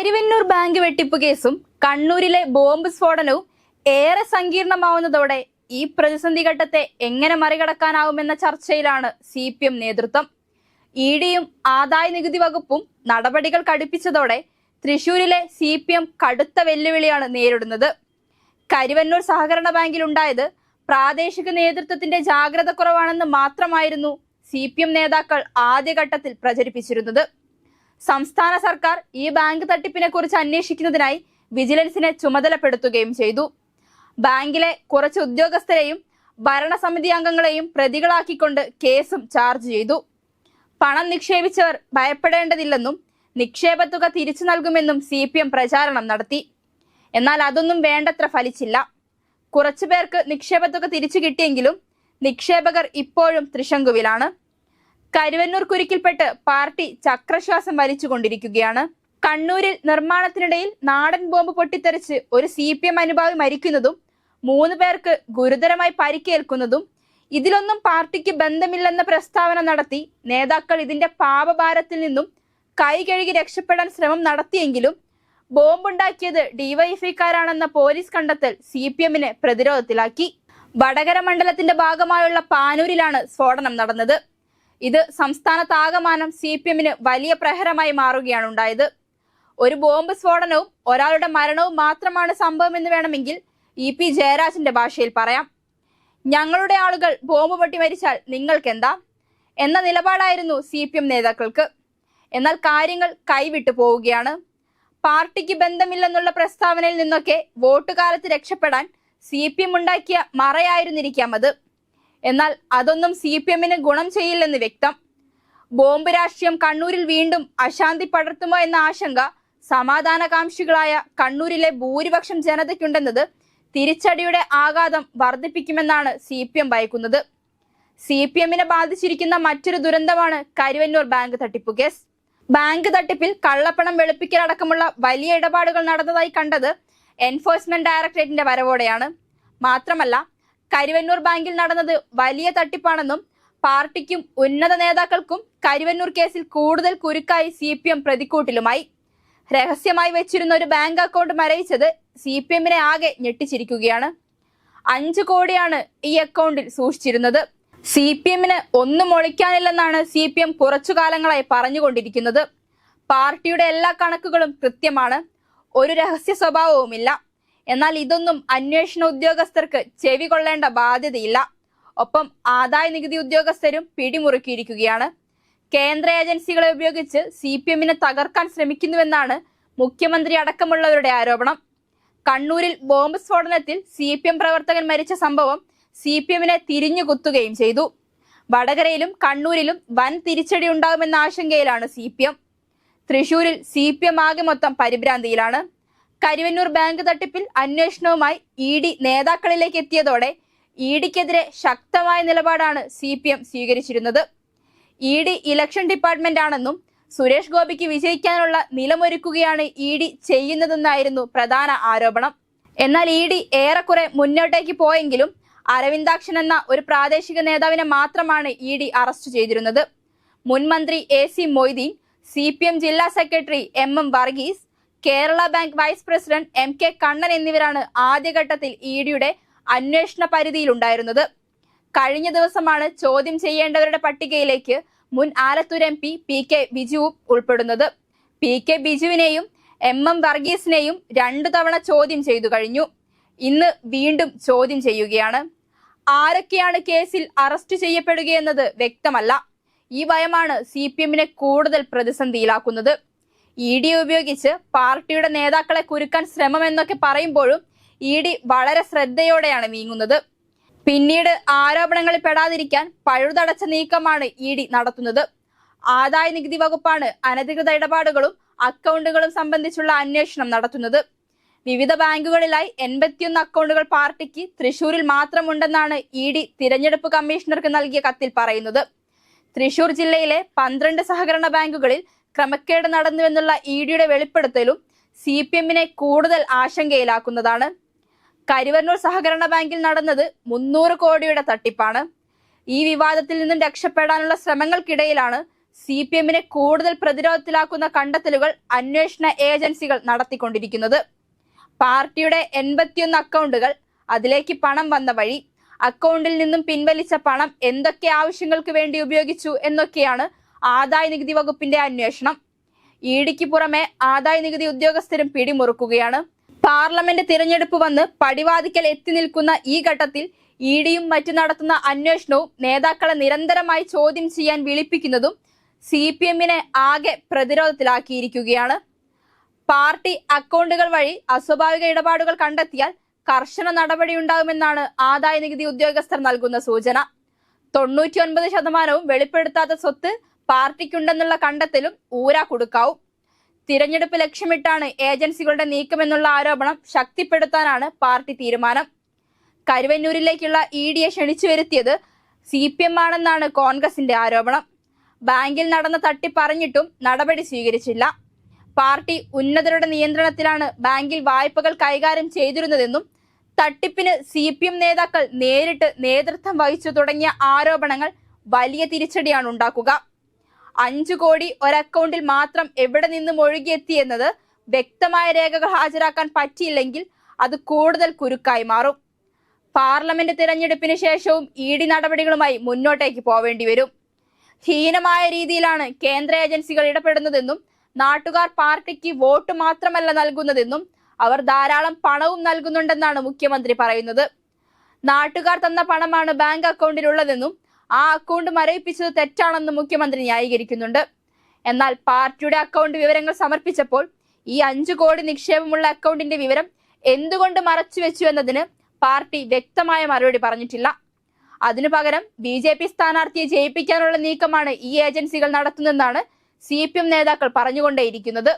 കരിവെന്നൂർ bank വെട്ടിപ്പ് കേസും കണ്ണൂരിലെ ബോംബ് സ്ഫോടനവും ഏറെ സങ്കീർണമാവുന്നതോടെ ഈ പ്രതിസന്ധി ഘട്ടത്തെ എങ്ങനെ മറികടക്കാനാവുമെന്ന ചർച്ചയിലാണ് സി പി എം നേതൃത്വം. ഇ ഡിയും ആദായ നികുതി വകുപ്പും നടപടികൾ കടുപ്പിച്ചതോടെ തൃശൂരിലെ സി പി എം കടുത്ത വെല്ലുവിളിയാണ് നേരിടുന്നത്. കരുവന്നൂർ സഹകരണ ബാങ്കിലുണ്ടായത് പ്രാദേശിക നേതൃത്വത്തിന്റെ ജാഗ്രത കുറവാണെന്ന് മാത്രമായിരുന്നു സി പി എം നേതാക്കൾ ആദ്യഘട്ടത്തിൽ പ്രചരിപ്പിച്ചിരുന്നത്. സംസ്ഥാന സർക്കാർ ഈ ബാങ്ക് തട്ടിപ്പിനെ കുറിച്ച് അന്വേഷിക്കുന്നതിനായി വിജിലൻസിനെ ചുമതലപ്പെടുത്തുകയും ചെയ്തു. ബാങ്കിലെ കുറച്ച് ഉദ്യോഗസ്ഥരെയും ഭരണസമിതി അംഗങ്ങളെയും പ്രതികളാക്കിക്കൊണ്ട് കേസും ചാർജ് ചെയ്തു. പണം നിക്ഷേപിച്ചവർ ഭയപ്പെടേണ്ടതില്ലെന്നും നിക്ഷേപത്തുക തിരിച്ചു നൽകുമെന്നും സി പി എം പ്രചാരണം നടത്തി. എന്നാൽ അതൊന്നും വേണ്ടത്ര ഫലിച്ചില്ല. കുറച്ചുപേർക്ക് നിക്ഷേപത്തുക തിരിച്ചു കിട്ടിയെങ്കിലും നിക്ഷേപകർ ഇപ്പോഴും ത്രിശങ്കുവിലാണ്. കരുവന്നൂർ കുരുക്കിൽപ്പെട്ട് പാർട്ടി ചക്രശ്വാസം വലിച്ചുകൊണ്ടിരിക്കുകയാണ്. കണ്ണൂരിൽ നിർമ്മാണത്തിനിടയിൽ നാടൻ ബോംബ് പൊട്ടിത്തെറിച്ച് ഒരു സി പി എം അനുഭാവി മരിക്കുന്നതും മൂന്ന് പേർക്ക് ഗുരുതരമായി പരിക്കേൽക്കുന്നതും ഇതിലൊന്നും പാർട്ടിക്ക് ബന്ധമില്ലെന്ന പ്രസ്താവന നടത്തി നേതാക്കൾ ഇതിന്റെ പാപഭാരത്തിൽ നിന്നും കൈ കഴുകി രക്ഷപ്പെടാൻ ശ്രമം നടത്തിയെങ്കിലും ബോംബുണ്ടാക്കിയത് ഡിവൈഎഫ്ഐക്കാരാണെന്ന പോലീസ് കണ്ടെത്തൽ സി പി എമ്മിനെ പ്രതിരോധത്തിലാക്കി. വടകര മണ്ഡലത്തിന്റെ ഭാഗമായുള്ള പാനൂരിലാണ് സ്ഫോടനം നടന്നത്. ഇത് സംസ്ഥാനത്താകമാനം സി പി എമ്മിന് വലിയ പ്രഹരമായി മാറുകയാണ് ഉണ്ടായത്. ഒരു ബോംബ് സ്ഫോടനവും ഒരാളുടെ മരണവും മാത്രമാണ് സംഭവമെന്ന് വേണമെങ്കിൽ ഇ പി ജയരാജന്റെ ഭാഷയിൽ പറയാം. ഞങ്ങളുടെ ആളുകൾ ബോംബ് പൊട്ടി മരിച്ചാൽ നിങ്ങൾക്കെന്താ? എന്ന നിലപാടായിരുന്നു സി പി എം നേതാക്കൾക്ക്. എന്നാൽ കാര്യങ്ങൾ കൈവിട്ടു പോവുകയാണ്. പാർട്ടിക്ക് ബന്ധമില്ലെന്നുള്ള പ്രസ്താവനയിൽ നിന്നൊക്കെ വോട്ട് കാലത്ത് രക്ഷപ്പെടാൻ സി പി എം ഉണ്ടാക്കിയ മറയായിരുന്നിരിക്കാം അത്. എന്നാൽ അതൊന്നും സി പി എമ്മിന് ഗുണം ചെയ്യില്ലെന്ന് വ്യക്തം. ബോംബ് രാഷ്ട്രീയം കണ്ണൂരിൽ വീണ്ടും അശാന്തി പടർത്തുമോ എന്ന ആശങ്ക സമാധാനകാംക്ഷികളായ കണ്ണൂരിലെ ഭൂരിപക്ഷം ജനതയ്ക്കുണ്ടെന്നത് തിരിച്ചടിയുടെ ആഘാതം വർദ്ധിപ്പിക്കുമെന്നാണ് സി പി എം ഭയക്കുന്നത്. സി പി എമ്മിനെ ബാധിച്ചിരിക്കുന്ന മറ്റൊരു ദുരന്തമാണ് കരുവന്നൂർ ബാങ്ക് തട്ടിപ്പ് കേസ്. ബാങ്ക് തട്ടിപ്പിൽ കള്ളപ്പണം വെളുപ്പിക്കലടക്കമുള്ള വലിയ ഇടപാടുകൾ നടന്നതായി കണ്ടത് എൻഫോഴ്സ്മെന്റ് ഡയറക്ടറേറ്റിന്റെ വരവോടെയാണ്. മാത്രമല്ല കരുവന്നൂർ ബാങ്കിൽ നടന്നത് വലിയ തട്ടിപ്പാണെന്നും പാർട്ടിക്കും ഉന്നത നേതാക്കൾക്കും കരുവന്നൂർ കേസിൽ കൂടുതൽ കുരുക്കായി സി പി എം പ്രതിക്കൂട്ടിലുമായി. രഹസ്യമായി വെച്ചിരുന്ന ഒരു ബാങ്ക് അക്കൗണ്ട് മരവിച്ചത് സി പി എമ്മിനെ ആകെ ഞെട്ടിച്ചിരിക്കുകയാണ്. അഞ്ചു കോടിയാണ് ഈ അക്കൗണ്ടിൽ സൂക്ഷിച്ചിരുന്നത്. സി പി എമ്മിന് ഒന്നും ഒളിക്കാനില്ലെന്നാണ് സി പി എം കുറച്ചു കാലങ്ങളായി പറഞ്ഞുകൊണ്ടിരിക്കുന്നത്. പാർട്ടിയുടെ എല്ലാ കണക്കുകളും കൃത്യമാണ്. ഒരു രഹസ്യ സ്വഭാവവുമില്ല. എന്നാൽ ഇതൊന്നും അന്വേഷണ ഉദ്യോഗസ്ഥർക്ക് ചെവി കൊള്ളേണ്ട ബാധ്യതയില്ല. ഒപ്പം ആദായ നികുതി ഉദ്യോഗസ്ഥരും പിടിമുറുക്കിയിരിക്കുകയാണ്. കേന്ദ്ര ഏജൻസികളെ ഉപയോഗിച്ച് സി പി എമ്മിനെ തകർക്കാൻ ശ്രമിക്കുന്നുവെന്നാണ് മുഖ്യമന്ത്രി അടക്കമുള്ളവരുടെ ആരോപണം. കണ്ണൂരിൽ ബോംബ് സ്ഫോടനത്തിൽ സി പി എം പ്രവർത്തകൻ മരിച്ച സംഭവം സി പി എമ്മിനെ തിരിഞ്ഞു കുത്തുകയും ചെയ്തു. വടകരയിലും കണ്ണൂരിലും വൻ തിരിച്ചടി ഉണ്ടാകുമെന്ന ആശങ്കയിലാണ് സി പി എം. തൃശൂരിൽ സി പി എം ആകെ മൊത്തം പരിഭ്രാന്തിയിലാണ്. കരുവന്നൂർ ബാങ്ക് തട്ടിപ്പിൽ അന്വേഷണവുമായി ഇ ഡി നേതാക്കളിലേക്ക് എത്തിയതോടെ ഇ ഡിക്കെതിരെ ശക്തമായ നിലപാടാണ് സി പി എം സ്വീകരിച്ചിരുന്നത്. ഇ ഡി ഇലക്ഷൻ ഡിപ്പാർട്ട്മെന്റ് ആണെന്നും സുരേഷ് ഗോപിക്ക് വിജയിക്കാനുള്ള നിലമൊരുക്കുകയാണ് ഇ ഡി ചെയ്യുന്നതെന്നായിരുന്നു പ്രധാന ആരോപണം. എന്നാൽ ഇ ഡി ഏറെക്കുറെ മുന്നോട്ടേക്ക് പോയെങ്കിലും അരവിന്ദാക്ഷൻ എന്ന ഒരു പ്രാദേശിക നേതാവിനെ മാത്രമാണ് ഇ ഡി അറസ്റ്റ് ചെയ്തിരുന്നത്. മുൻമന്ത്രി A C Moideen C P M ജില്ലാ secretary M M Varghese Kerala bank vice president M K Kannan എന്നിവരാണ് ആദ്യഘട്ടത്തിൽ ഇ ഡിയുടെ അന്വേഷണ പരിധിയിലുണ്ടായിരുന്നത്. കഴിഞ്ഞ ദിവസമാണ് ചോദ്യം ചെയ്യേണ്ടവരുടെ പട്ടികയിലേക്ക് മുൻ Alathur M P P K ബിജുവും ഉൾപ്പെടുന്നത്. പി കെ ബിജുവിനെയും എം എം വർഗീസിനെയും രണ്ടു തവണ ചോദ്യം ചെയ്തു കഴിഞ്ഞു. ഇന്ന് വീണ്ടും ചോദ്യം ചെയ്യുകയാണ്. ആരൊക്കെയാണ് കേസിൽ അറസ്റ്റ് ചെയ്യപ്പെടുകയെന്നത് വ്യക്തമല്ല. ഈ ഭയമാണ് സി പി എമ്മിനെ കൂടുതൽ പ്രതിസന്ധിയിലാക്കുന്നത്. ഇ ഡി ഉപയോഗിച്ച് പാർട്ടിയുടെ നേതാക്കളെ കുരുക്കാൻ ശ്രമമെന്നൊക്കെ പറയുമ്പോഴും ഇ ഡി വളരെ ശ്രദ്ധയോടെയാണ് നീങ്ങുന്നത്. പിന്നീട് ആരോപണങ്ങളിൽ പെടാതിരിക്കാൻ പഴുതടച്ച നീക്കമാണ് ഇ ഡി നടത്തുന്നത്. ആദായ നികുതി വകുപ്പാണ് അനധികൃത ഇടപാടുകളും അക്കൗണ്ടുകളും സംബന്ധിച്ചുള്ള അന്വേഷണം നടത്തുന്നത്. വിവിധ ബാങ്കുകളിലായി എൺപത്തിയൊന്ന് അക്കൗണ്ടുകൾ പാർട്ടിക്ക് തൃശൂരിൽ മാത്രമുണ്ടെന്നാണ് ഇ ഡി തിരഞ്ഞെടുപ്പ് കമ്മീഷണർക്ക് നൽകിയ കത്തിൽ പറയുന്നത്. തൃശൂർ ജില്ലയിലെ പന്ത്രണ്ട് സഹകരണ ബാങ്കുകളിൽ ക്രമക്കേട് നടന്നുവെന്നുള്ള ഇ ഡിയുടെ വെളിപ്പെടുത്തലും സി പി എമ്മിനെ കൂടുതൽ ആശങ്കയിലാക്കുന്നതാണ്. കരുവന്നൂർ സഹകരണ ബാങ്കിൽ നടന്നത് മുന്നൂറ് കോടിയുടെ തട്ടിപ്പാണ്. ഈ വിവാദത്തിൽ നിന്നും രക്ഷപ്പെടാനുള്ള ശ്രമങ്ങൾക്കിടയിലാണ് സി പി എമ്മിനെ കൂടുതൽ പ്രതിരോധത്തിലാക്കുന്ന കണ്ടെത്തലുകൾ അന്വേഷണ ഏജൻസികൾ നടത്തിക്കൊണ്ടിരിക്കുന്നത്. പാർട്ടിയുടെ എൺപത്തിയൊന്ന് അക്കൗണ്ടുകൾ അതിലേക്ക് പണം വന്ന വഴി അക്കൗണ്ടിൽ നിന്നും പിൻവലിച്ച പണം എന്തൊക്കെ ആവശ്യങ്ങൾക്ക് വേണ്ടി ഉപയോഗിച്ചു എന്നൊക്കെയാണ് ആദായ നികുതി വകുപ്പിന്റെ അന്വേഷണം. ഇ ഡിക്ക് പുറമെ ആദായ നികുതി ഉദ്യോഗസ്ഥരും പിടിമുറുക്കുകയാണ്. പാർലമെന്റ് തിരഞ്ഞെടുപ്പ് വന്ന് പടിവാതിക്കൽ എത്തി നിൽക്കുന്ന ഈ ഘട്ടത്തിൽ ഇ ഡിയും മറ്റു നടത്തുന്ന അന്വേഷണവും നേതാക്കളെ നിരന്തരമായി ചോദ്യം ചെയ്യാൻ വിളിപ്പിക്കുന്നതും സി പി എമ്മിനെ ആകെ പ്രതിരോധത്തിലാക്കിയിരിക്കുകയാണ്. പാർട്ടി അക്കൗണ്ടുകൾ വഴി അസ്വാഭാവിക ഇടപാടുകൾ കണ്ടെത്തിയാൽ കർശന നടപടിയുണ്ടാകുമെന്നാണ് ആദായ നികുതി ഉദ്യോഗസ്ഥർ നൽകുന്ന സൂചന. തൊണ്ണൂറ്റി ഒൻപത് ശതമാനവും വെളിപ്പെടുത്താത്ത സ്വത്ത് പാർട്ടിക്കുണ്ടെന്നുള്ള കണ്ടെത്തലും ഊരാ കൊടുക്കാവും. തിരഞ്ഞെടുപ്പ് ലക്ഷ്യമിട്ടാണ് ഏജൻസികളുടെ നീക്കമെന്നുള്ള ആരോപണം ശക്തിപ്പെടുത്താനാണ് പാർട്ടി തീരുമാനം. കരുവന്നൂരിലേക്കുള്ള ഇ ഡിയെ ക്ഷണിച്ചു വരുത്തിയത് സി പി എം ആണെന്നാണ് കോൺഗ്രസിന്റെ ആരോപണം. ബാങ്കിൽ നടന്ന തട്ടിപ്പറഞ്ഞിട്ടും നടപടി സ്വീകരിച്ചില്ല. പാർട്ടി ഉന്നതരുടെ നിയന്ത്രണത്തിലാണ് ബാങ്കിൽ വായ്പകൾ കൈകാര്യം ചെയ്തിരുന്നതെന്നും തട്ടിപ്പിന് സി പി എം നേതാക്കൾ നേരിട്ട് നേതൃത്വം വഹിച്ചു തുടങ്ങിയ ആരോപണങ്ങൾ വലിയ തിരിച്ചടിയാണ് ഉണ്ടാക്കുക. അഞ്ചു കോടി ഒരക്കൗണ്ടിൽ മാത്രം എവിടെ നിന്നും ഒഴുകിയെത്തിയെന്നത് വ്യക്തമായ രേഖകൾ ഹാജരാക്കാൻ പറ്റിയില്ലെങ്കിൽ അത് കൂടുതൽ കുരുക്കായി മാറും. പാർലമെന്റ് തിരഞ്ഞെടുപ്പിന് ശേഷവും ഇ ഡി നടപടികളുമായി മുന്നോട്ടേക്ക് പോവേണ്ടി വരും. ഹീനമായ രീതിയിലാണ് കേന്ദ്ര ഏജൻസികൾ ഇടപെടുന്നതെന്നും നാട്ടുകാർ പാർട്ടിക്ക് വോട്ട് മാത്രമല്ല നൽകുന്നതെന്നും അവർ ധാരാളം പണവും നൽകുന്നുണ്ടെന്നാണ് മുഖ്യമന്ത്രി പറയുന്നത്. നാട്ടുകാർ തന്ന പണമാണ് ബാങ്ക് അക്കൗണ്ടിലുള്ളതെന്നും ആ അക്കൗണ്ട് മരവിപ്പിച്ചത് തെറ്റാണെന്ന് മുഖ്യമന്ത്രി ന്യായീകരിക്കുന്നുണ്ട്. എന്നാൽ പാർട്ടിയുടെ അക്കൗണ്ട് വിവരങ്ങൾ സമർപ്പിച്ചപ്പോൾ ഈ അഞ്ചു കോടി നിക്ഷേപമുള്ള അക്കൗണ്ടിന്റെ വിവരം എന്തുകൊണ്ട് മറച്ചുവെച്ചു എന്നതിന് പാർട്ടി വ്യക്തമായ മറുപടി പറഞ്ഞിട്ടില്ല. അതിനു പകരം ബി ജെ പി സ്ഥാനാർത്ഥിയെ ജയിപ്പിക്കാനുള്ള നീക്കമാണ് ഈ ഏജൻസികൾ നടത്തുന്നതെന്നാണ് സി പി എം നേതാക്കൾ പറഞ്ഞുകൊണ്ടേയിരിക്കുന്നത്.